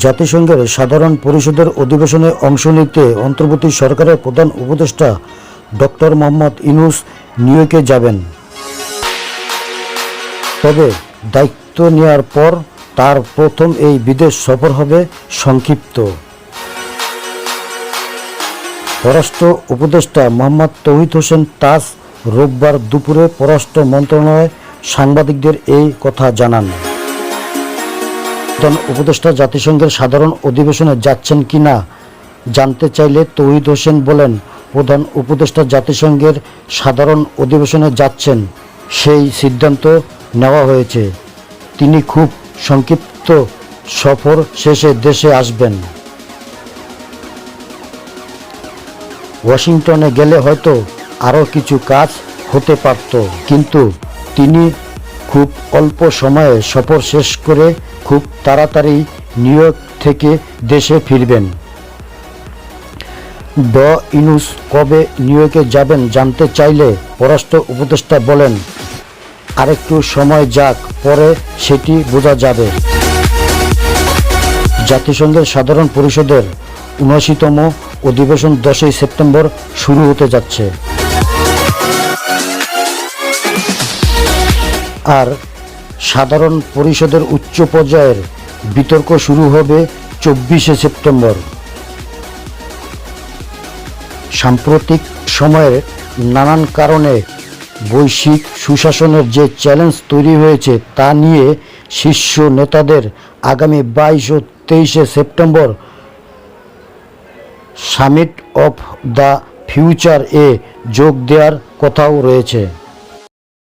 জাতিসংঘের সাধারণ পরিষদের অধিবেশনে অংশ নিতে অন্তর্বর্তী সরকারের প্রধান উপদেষ্টা ডক্টর মোহাম্মদ ইনুস নিউ যাবেন। তবে দায়িত্ব নেওয়ার পর তার প্রথম এই বিদেশ সফর হবে সংক্ষিপ্ত। পররাষ্ট্র উপদেষ্টা মোহাম্মদ তৌহিদ হোসেন তাজ রোববার দুপুরে পররাষ্ট্র মন্ত্রণালয়ে সাংবাদিকদের এই কথা জানান। প্রধান উপদেষ্টা জাতিসংঘের সাধারণ অধিবেশনে যাচ্ছেন কিনা জানতে চাইলে তৌহিদ হোসেন বলেন, প্রধান উপদেষ্টা জাতিসংঘের সাধারণ অধিবেশনে যাচ্ছেন, সেই সিদ্ধান্ত নেওয়া হয়েছে। তিনি খুব সংক্ষিপ্ত সফর শেষে দেশে আসবেন। ওয়াশিংটনে গেলে হয়তো আরও কিছু কাজ হতে পারত, কিন্তু তিনি খুব অল্প সময়ে সফর শেষ করে খুব তাড়াতাড়ি নিউ ইয়র্ক থেকে দেশে ফিরবেন। ড ইনুস কবে নিউ ইয়র্কে যাবেন জানতে চাইলে পররাষ্ট্র উপদেষ্টা বলেন, আরেকটু সময় যাক, পরে সেটি বোঝা যাবে। জাতিসংঘের সাধারণ পরিষদের উনআশিতম অধিবেশন দশই সেপ্টেম্বর শুরু হতে যাচ্ছে। আর সাধারণ পরিষদের উচ্চ পর্যায়ের বিতর্ক শুরু হবে চব্বিশে সেপ্টেম্বর। সাম্প্রতিক সময়ে নানান কারণে বৈশ্বিক সুশাসনের যে চ্যালেঞ্জ তৈরি হয়েছে তা নিয়ে শীর্ষ নেতাদের আগামী বাইশ ও তেইশে September summit of the future এ যোগ দেওয়ার কথাও রয়েছে।